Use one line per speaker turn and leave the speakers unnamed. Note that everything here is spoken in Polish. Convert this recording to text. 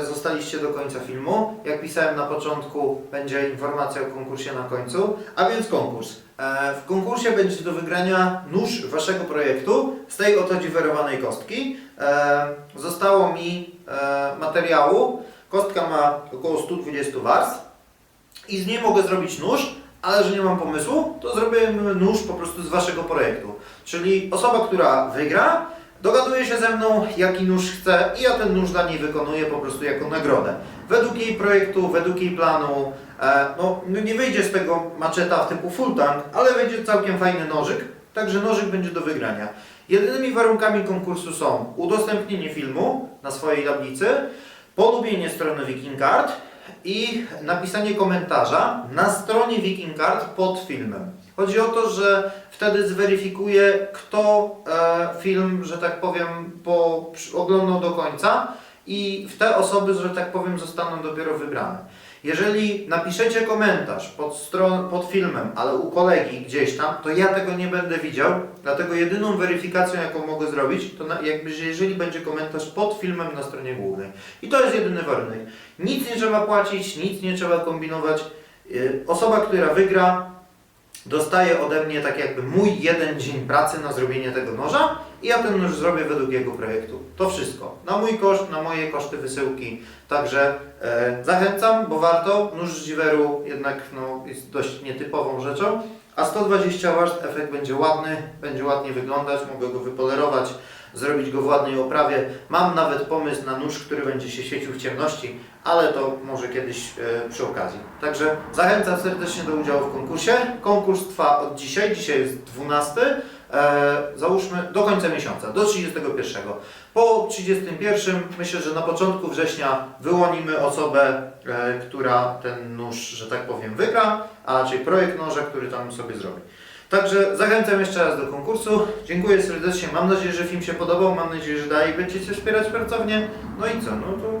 zostaliście do końca filmu. Jak pisałem na początku, będzie informacja o konkursie na końcu. A więc konkurs. E, W konkursie będzie do wygrania nóż waszego projektu z tej oto dziwerowanej kostki. E, Zostało mi e, materiału. Kostka ma około 120 warstw i z niej mogę zrobić nóż, ale że nie mam pomysłu, to zrobię nóż po prostu z waszego projektu. Czyli osoba, która wygra, dogaduje się ze mną, jaki nóż chce i ja ten nóż dla niej wykonuję po prostu jako nagrodę. Według jej projektu, według jej planu, e, no no nie wyjdzie z tego maczeta w typu full tank, ale wyjdzie całkiem fajny nożyk, także nożyk będzie do wygrania. Jedynymi warunkami konkursu są udostępnienie filmu na swojej tablicy, polubienie strony Wikingard i napisanie komentarza na stronie Wikingard pod filmem. Chodzi o to, że wtedy zweryfikuję, kto e, film, że tak powiem, po, oglądał do końca i w te osoby, że tak powiem, zostaną dopiero wybrane. Jeżeli napiszecie komentarz pod, stron, pod filmem, ale u kolegi gdzieś tam, to ja tego nie będę widział, dlatego jedyną weryfikacją, jaką mogę zrobić, to na, jakby, że jeżeli będzie komentarz pod filmem na stronie głównej. I to jest jedyny warunek. Nic nie trzeba płacić, nic nie trzeba kombinować. Yy, Osoba, która wygra, dostaje ode mnie tak jakby mój jeden dzień pracy na zrobienie tego noża i ja ten nóż zrobię według jego projektu. To wszystko. Na mój koszt, na moje koszty wysyłki. Także e, zachęcam, bo warto. Nóż z dziweru jednak no, jest dość nietypową rzeczą. A 120 warstw efekt będzie ładny, będzie ładnie wyglądać, mogę go wypolerować, zrobić go w ładnej oprawie. Mam nawet pomysł na nóż, który będzie się świecił w ciemności, ale to może kiedyś e, przy okazji. Także zachęcam serdecznie do udziału w konkursie. Konkurs trwa od dzisiaj, dzisiaj jest 12. E, załóżmy do końca miesiąca, do 31. Po 31 myślę, że na początku września wyłonimy osobę, e, która ten nóż, że tak powiem, wygra, a raczej projekt noża, który tam sobie zrobi. Także zachęcam jeszcze raz do konkursu. Dziękuję serdecznie. Mam nadzieję, że film się podobał. Mam nadzieję, że dalej będziecie wspierać pracownię. No i co? No to